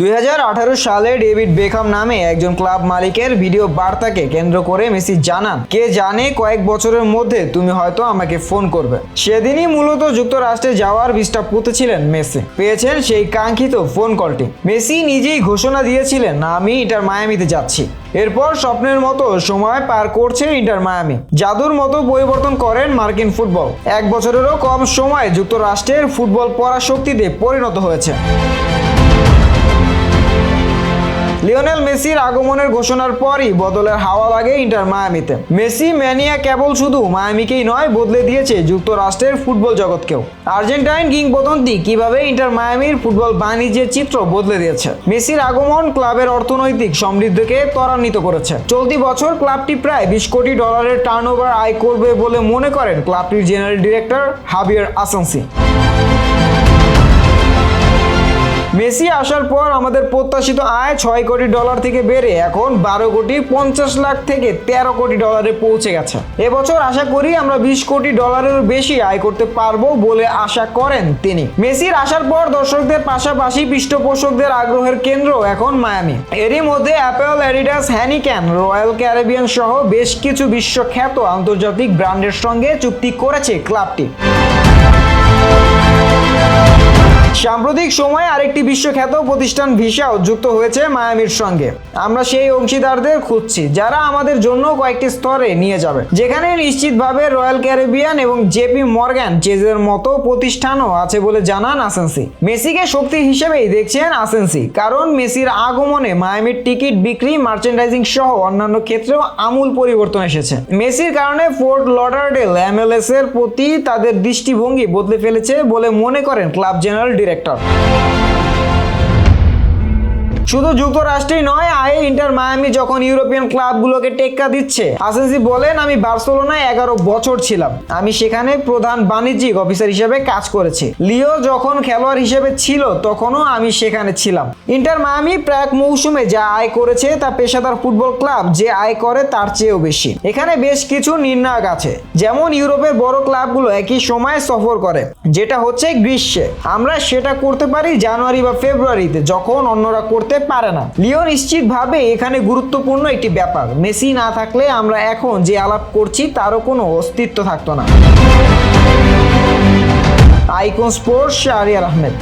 দুই হাজার আঠারো সালে ডেভিড বেকহাম নামে একজন ক্লাব মালিকের ভিডিও বার্তাকে কেন্দ্র করে মেসি জানান, কে জানে কয়েক বছরের মধ্যে তুমি হয়তো আমাকে ফোন করবে। সেদিনই মূলত যুক্তরাষ্ট্রে যাওয়ার বিষ্ঠা পুঁতেছিলেন মেসি। পেয়েছেন সেই কাঙ্ক্ষিত ফোন কলটি। মেসি নিজেই ঘোষণা দিয়েছিলেন, আমি ইন্টার মায়ামিতে যাচ্ছি। এরপর স্বপ্নের মতো সময় পার করছে ইন্টার মায়ামি। জাদুর মতো পরিবর্তন করেন মার্কিন ফুটবল। এক বছরেরও কম সময়ে যুক্তরাষ্ট্রের ফুটবল পরাশক্তিতে পরিণত হয়েছে লিওনেল মেসির আগমনের ঘোষণার পরই বদলের হাওয়া লাগে ইন্টার মায়ামিতে। মেসি ম্যানিয়া কেবল শুধু মায়ামিকেই নয়, বদলে দিয়েছে যুক্তরাষ্ট্রের ফুটবল জগৎকেও। আর্জেন্টাইন কিংবদন্তি কীভাবে ইন্টার মায়ামির ফুটবল বাণিজ্যের চিত্র বদলে দিয়েছে? মেসির আগমন ক্লাবের অর্থনৈতিক সমৃদ্ধিকে ত্বরান্বিত করেছে। চলতি বছর ক্লাবটি প্রায় বিশ কোটি ডলারের টার্নওভার আয় করবে বলে মনে করেন ক্লাবটির জেনারেল ডিরেক্টর হাবিয়ার আসানসি। মেসি আসার পর আমাদের প্রত্যাশিত আয় ছয় কোটি ডলার থেকে বেড়ে এখন বারো কোটি পঞ্চাশ লাখ থেকে তেরো কোটি ডলারে পৌঁছে গেছে। এবছর আশা করি আমরা বিশ কোটি ডলারের বেশি আয় করতে পারব বলে আশা করেন তিনি। মেসির আসার পর দর্শকদের পাশাপাশি পৃষ্ঠপোষকদের আগ্রহের কেন্দ্র এখন মায়ামি। এরই মধ্যে Apple, Adidas, Heineken, Royal Caribbean সহ বেশ কিছু বিশ্বখ্যাত আন্তর্জাতিক ব্র্যান্ডের সঙ্গে চুক্তি করেছে ক্লাবটি। সাম্প্রতিক সময়ে আরেকটি বিশ্বখ্যাত প্রতিষ্ঠান ভিসাও যুক্ত হয়েছে মায়ামির সঙ্গে। আমরা সেই অংশীদারদের খুঁজছি, যারা আমাদের জন্য কয়েকটি স্তরে নিয়ে যাবে। যেখানে নিশ্চিতভাবে রয়্যাল ক্যারিবিয়ান এবং জেপি মর্গ্যান চেজের মতো প্রতিষ্ঠানও আছে বলে জানান আসেন্সি মেসিকে শক্তি হিসেবেই দেখছেন আসেন্সি কারণ মেসির আগমনে মায়ামির টিকিট বিক্রি মার্চেন্ডাইজিং সহ অন্যান্য ক্ষেত্রেও আমূল পরিবর্তন এসেছে। মেসির কারণে ফোর্ট লডারডেল এমএলএস এর প্রতি তাদের দৃষ্টিভঙ্গি বদলে ফেলেছে বলে মনে করেন ক্লাব জেনারেল ডিরেক্টর। director. শুধু যুক্তরাষ্ট্রেই নয় আয়ে ইন্টার মায়ামি যখন ইউরোপিয়ান ক্লাবগুলোকে টেক্কা দিচ্ছে আসেন্সি বলেন, আমি বার্সেলোনায় এগারো বছর ছিলাম। আমি সেখানে প্রধান বাণিজ্যিক অফিসার হিসেবে কাজ করেছি। লিও যখন খেলোয়াড় হিসেবে ছিল, তখনও আমি সেখানে ছিলাম। ইন্টার মায়ামি প্রাক মৌসুমে যা আয় করেছে, তা পেশাদার ফুটবল ক্লাব যে আয় করে, তার চেয়েও বেশি। এখানে বেশ কিছু নির্ণায়ক আছে। যেমন ইউরোপের বড় ক্লাবগুলো একই সময়ে সফর করে, যেটা হচ্ছে গ্রীষ্মে। আমরা সেটা করতে পারি জানুয়ারি বা ফেব্রুয়ারিতে, যখন অন্যরা করতে পারে না। লিও নিশ্চিতভাবে এখানে গুরুত্বপূর্ণ একটি ব্যাপার। মেসি না থাকলে আমরা এখন যে আলাপ করছি তারও কোনো অস্তিত্ব থাকতো না। Icon sports Shahriar Ahmed.